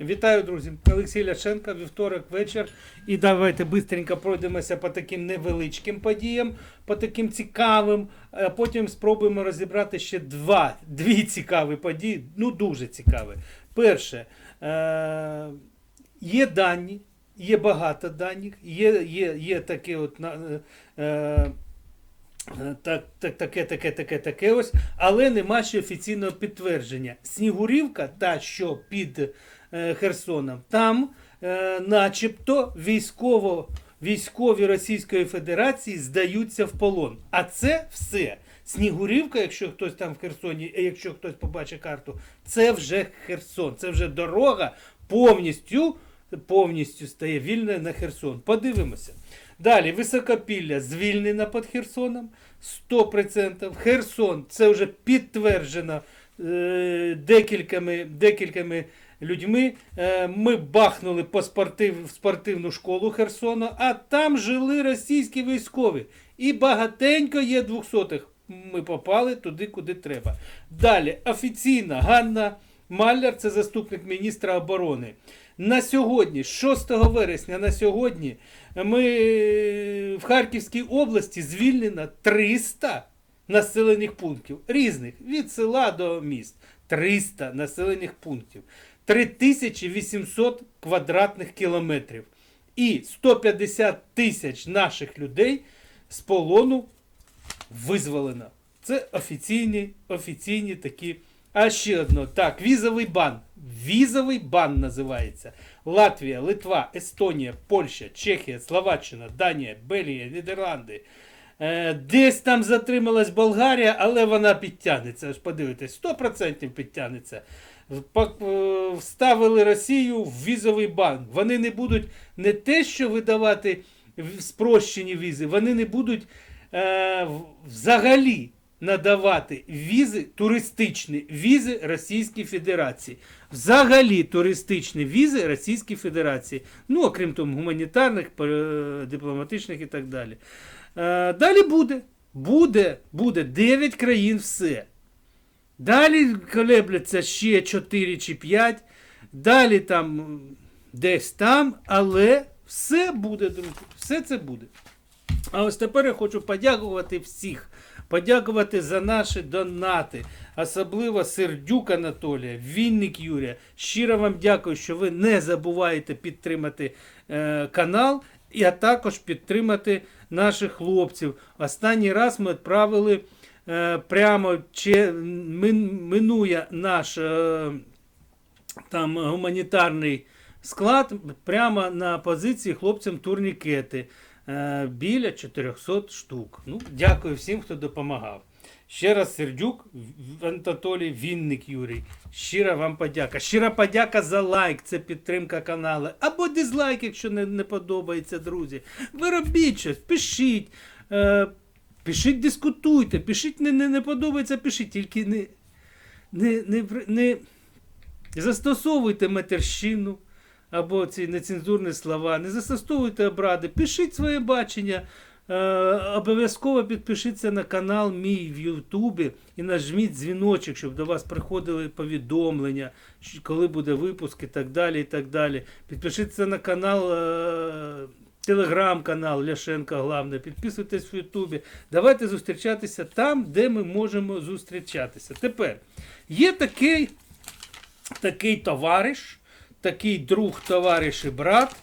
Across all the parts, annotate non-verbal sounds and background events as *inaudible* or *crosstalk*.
Вітаю, друзі! Олексій Ляшенко, вівторок вечір. І давайте швидко пройдемося по таким невеличким подіям, по таким цікавим. А потім спробуємо розібрати ще два, дві цікаві події. Ну, дуже цікаві. Перше, е- є дані, є багато даних, є, є, є таке от. Е- Е, Так, так, таке, таке, таке, таке ось, але нема ще офіційного підтвердження. Снігурівка, та що під е, Херсоном, там е, начебто військово, військові Російської Федерації здаються в полон. А це все. Снігурівка, якщо хтось там в Херсоні, е, якщо хтось побачить карту, це вже Херсон, це вже дорога повністю, повністю стає вільною на Херсон. Подивимося. Далі, високопілля звільнена під Херсоном 100%. Херсон це вже підтверджено е, декількома, декількома людьми. Е, ми бахнули по спортив, спортивну школу Херсона, а там жили російські військові. І багатенько є двохсотих. Ми попали туди, куди треба. Далі, офіційна Ганна Маляр, це заступник міністра оборони. На сьогодні, 6 вересня, на сьогодні, ми в Харківській області звільнено 300 населених пунктів різних від села до міст. 300 населених пунктів, 3800 квадратних кілометрів і 150 тисяч наших людей з полону визволено. Це офіційні, офіційні такі. А ще одно. Так, візовий бан. Візовий бан називається. Латвія, Литва, Естонія, Польща, Чехія, Словаччина, Данія, Бельгія, Нідерланди. Е, десь там затрималась Болгарія, але вона підтягнеться. Аж подивитесь, 100% підтягнеться. Е, Вставили Росію в візовий бан. Вони не будуть не те, що видавати спрощені візи, вони не будуть е, взагалі надавати візи, туристичні візи Російській Федерації. Взагалі туристичні візи Російській Федерації. Ну, окрім того, гуманітарних, дипломатичних і так далі. Е, Далі буде. Буде, буде 9 країн все. Далі колебляться ще 4 чи 5. Далі там десь там, але все буде, друзі. Все це буде. А ось тепер я хочу подякувати всіх. Подякувати за наші донати, особливо Сердюк Анатолія, Вінник Юрія. Щиро вам дякую, що ви не забуваєте підтримати е, канал, а також підтримати наших хлопців. Останній раз ми відправили е, прямо че, мин, минує наш е, там гуманітарний склад прямо на позиції хлопцям турнікети. Е, біля 400 штук. Ну, дякую всім, хто допомагав. Ще раз Сердюк Анатолій Вінник Юрій. Щира вам подяка. Щира подяка за лайк, це підтримка каналу. Або дизлайк, якщо не, не подобається, друзі. Ви робіть щось, пишіть. Е, пишіть, дискутуйте, пишіть, не, не, не подобається, пишіть, тільки не, не, не, не застосовуйте матерщину або ці нецензурні слова, не застосовуйте обради, пишіть своє бачення. Е, обов'язково підпишіться на канал мій в Ютубі і нажміть дзвіночок, щоб до вас приходили повідомлення, коли буде випуск і так далі. і так далі. Підпишіться на канал, е, телеграм-канал Ляшенка Главне, підписуйтесь в Ютубі. Давайте зустрічатися там, де ми можемо зустрічатися. Тепер є такий такий товариш, такий друг, товариш і брат.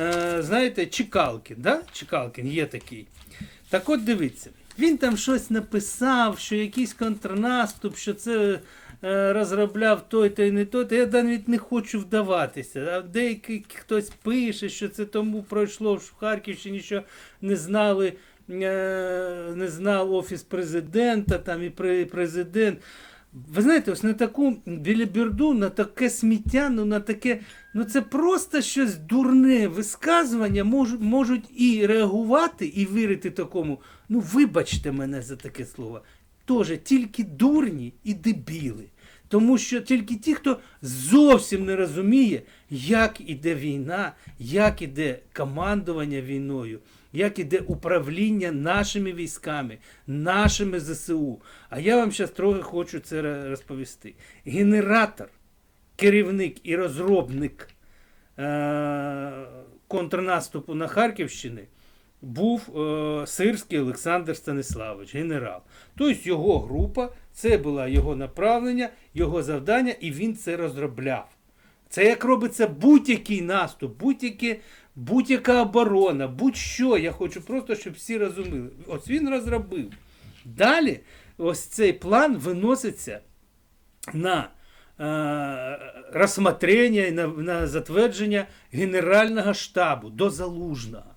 Е, знаєте, Чекалкін, да? Чекалкін є такий. Так от дивіться, він там щось написав, що якийсь контрнаступ, що це е, розробляв той та й не той. Я навіть не хочу вдаватися. А деякий хтось пише, що це тому пройшло в Харківщині, що не знали. е, Не знав офіс президента там і президент. Ви знаєте, ось на таку біліберду, на таке сміття, ну на таке, ну це просто щось дурне висказування, мож, можуть і реагувати, і вірити такому. Ну, вибачте мене за таке слово. Тоже тільки дурні і дебіли. Тому що тільки ті, хто зовсім не розуміє, як іде війна, як іде командування війною, як іде управління нашими військами, нашими ЗСУ. А я вам зараз трохи хочу це розповісти. Генератор керівник і розробник е- контрнаступу на Харківщини був е- Сирський Олександр Станиславович, генерал. Тобто його група, це було його направлення, його завдання, і він це розробляв. Це як робиться будь-який наступ, будь-яка оборона, будь-що. Я хочу просто, щоб всі розуміли. Ось він розробив. Далі ось цей план виноситься на е, розсмотрення і на, на затвердження Генерального штабу до Залужного.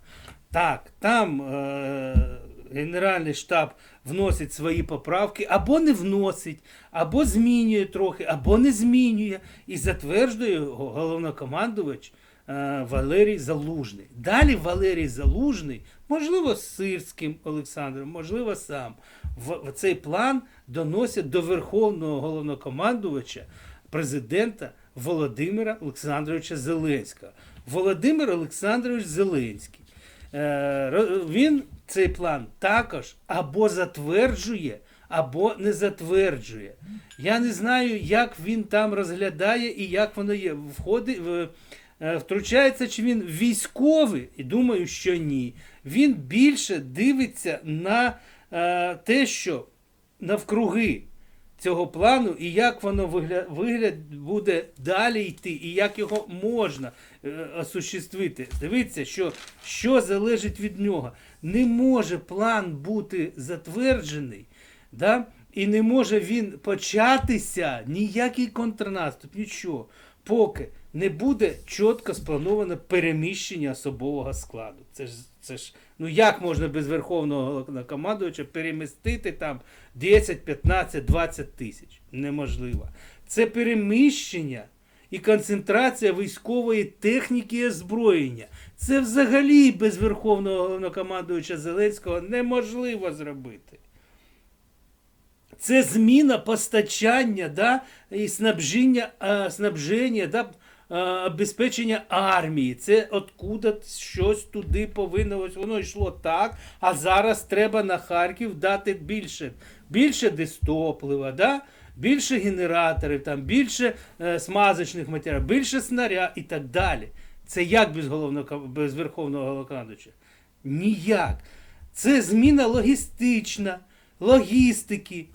Так, там е, Генеральний штаб вносить свої поправки, або не вносить, або змінює трохи, або не змінює. І затверджує його головнокомандувач е, Валерій Залужний. Далі Валерій Залужний, можливо, з Сирським Олександром, можливо, сам, в, цей план доносять до Верховного головнокомандувача президента Володимира Олександровича Зеленського. Володимир Олександрович Зеленський. Е, він цей план також або затверджує, або не затверджує. Я не знаю, як він там розглядає і як воно є. Входить, е, втручається, чи він військовий, і думаю, що ні. Він більше дивиться на е, те, що навкруги цього плану і як воно вигляд, вигляд буде далі йти, і як його можна е, осуществити. Дивіться, що, що залежить від нього. Не може план бути затверджений, да? і не може він початися ніякий контрнаступ, нічого, поки не буде чітко сплановане переміщення особового складу. Це ж, це ж ну як можна без верховного головнокомандувача перемістити там 10, 15, 20 тисяч? Неможливо. Це переміщення і концентрація військової техніки і озброєння. Це взагалі без верховного головнокомандувача Зеленського неможливо зробити. Це зміна постачання да, і снабження, а, снабження, да, обезпечення армії. Це откуда щось туди повинно. Ось воно йшло так, а зараз треба на Харків дати більше, більше дистоплива, да? більше генераторів, там, більше е, смазочних матеріалів, більше снаряд і так далі. Це як без, головного, без Верховного Головнокомандувача? Ніяк. Це зміна логістична, логістики,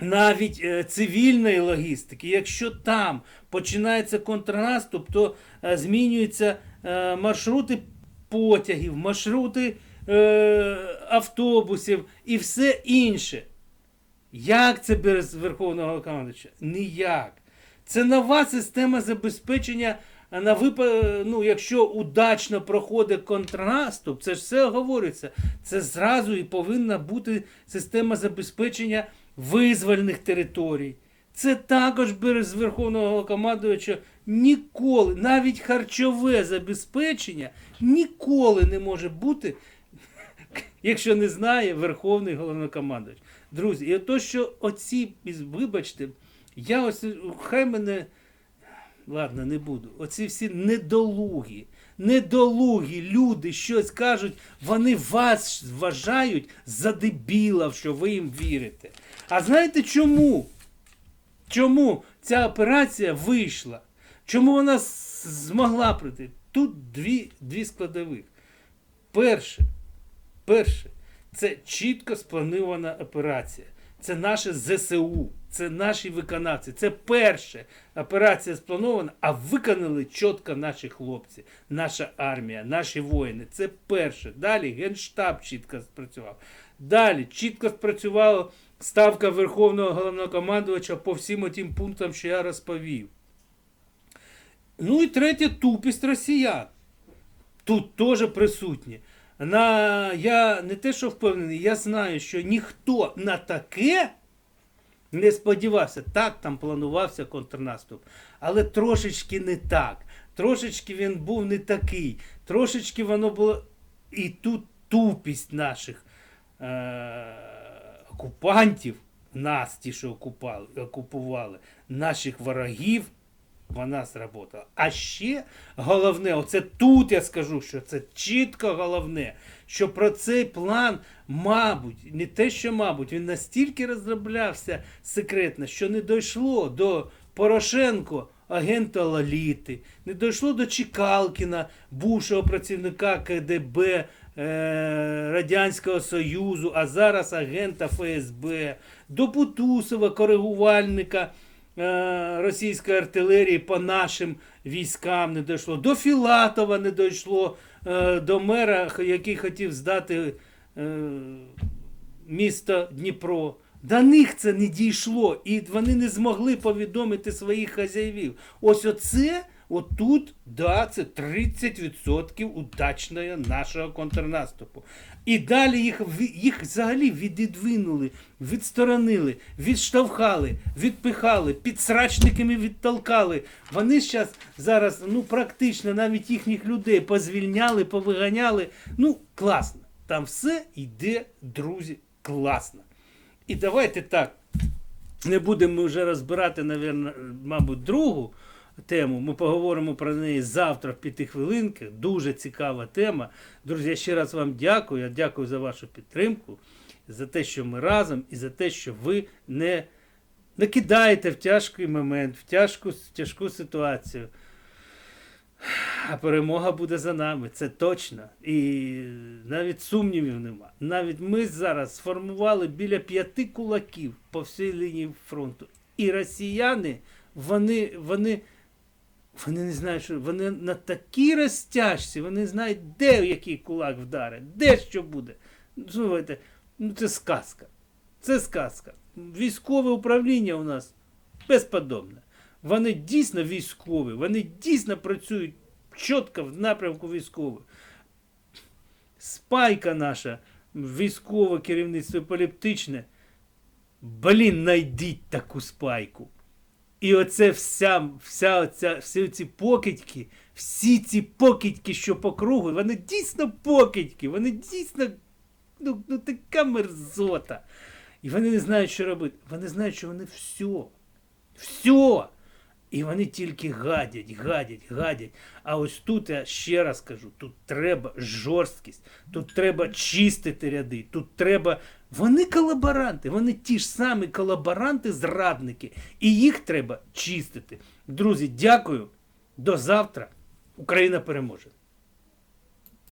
навіть е, цивільної логістики. Якщо там починається контрнаступ, то е, змінюються е, маршрути потягів, маршрути автобусів і все інше. Як це без Верховного Головнокомандувача? Ніяк. Це нова система забезпечення. На випа... ну, якщо удачно проходить контрнаступ, це ж все говориться. Це зразу і повинна бути система забезпечення визвольних територій. Це також без Верховного Головнокомандувача ніколи, навіть харчове забезпечення ніколи не може бути, *laughs* якщо не знає Верховний Головнокомандувач. Друзі, і то, що оці, вибачте, я ось хай мене. Ладно, не буду. Оці всі недолугі, недолугі люди щось кажуть, вони вас вважають за дебілів, що ви їм вірите. А знаєте чому? Чому ця операція вийшла? Чому вона змогла прийти? Тут дві, дві складових. Перше, перше, це чітко спланована операція. Це наше ЗСУ, це наші виконавці. Це перша операція спланована, а виконали чітко наші хлопці, наша армія, наші воїни. Це перше. Далі Генштаб чітко спрацював. Далі чітко спрацювала ставка Верховного головнокомандувача по всім отим пунктам, що я розповів. Ну і третє тупість росіян. Тут теж присутні. На, я не те, що впевнений, я знаю, що ніхто на таке не сподівався. Так, там планувався контрнаступ. Але трошечки не так. Трошечки він був не такий. Трошечки воно було. І тут тупість наших е- окупантів, нас, ті, що окупали, окупували, наших ворогів, вона сработала. А ще головне, оце тут я скажу, що це чітко головне, що про цей план, мабуть, не те, що мабуть, він настільки розроблявся секретно, що не дійшло до Порошенко агента Лоліти, не дійшло до Чекалкіна, бувшого працівника КДБ е, Радянського Союзу, а зараз агента ФСБ, до Бутусова, коригувальника російської артилерії по нашим військам не дійшло, до Філатова не дійшло, е, до мера, який хотів здати е, місто Дніпро. До них це не дійшло, і вони не змогли повідомити своїх хазяївів. Ось оце, отут, да, це 30% удачного нашого контрнаступу. І далі їх, їх взагалі відідвинули, відсторонили, відштовхали, відпихали, підсрачниками відтолкали. Вони зараз зараз, ну практично навіть їхніх людей позвільняли, повиганяли. Ну, класно. Там все йде, друзі, класно. І давайте так. Не будемо вже розбирати, мабуть, другу тему. Ми поговоримо про неї завтра в п'яти хвилинках. Дуже цікава тема. Друзі, я ще раз вам дякую. Я дякую за вашу підтримку, за те, що ми разом, і за те, що ви не, не кидаєте в тяжкий момент, в тяжку, тяжку ситуацію. А перемога буде за нами, це точно. І навіть сумнівів нема. Навіть ми зараз сформували біля п'яти кулаків по всій лінії фронту. І росіяни, вони, вони, вони не знають, що вони на такій розтяжці, вони знають, де який кулак вдарить, де що буде. Слухайте, ну це сказка. Це сказка. Військове управління у нас безподобне. Вони дійсно військові, вони дійсно працюють чітко в напрямку військових. Спайка наша, військове керівництво політичне. Блін, найдіть таку спайку. І оце вся, вся оця, всі ці покидьки, всі ці покидьки, що по кругу, вони дійсно покидьки, вони дійсно ну, ну така мерзота. І вони не знають, що робити. Вони знають, що вони все. Все. І вони тільки гадять, гадять, гадять. А ось тут я ще раз кажу: тут треба жорсткість, тут треба чистити ряди, тут треба. Вони колаборанти, вони ті ж самі колаборанти-зрадники, і їх треба чистити. Друзі, дякую. До завтра. Україна переможе.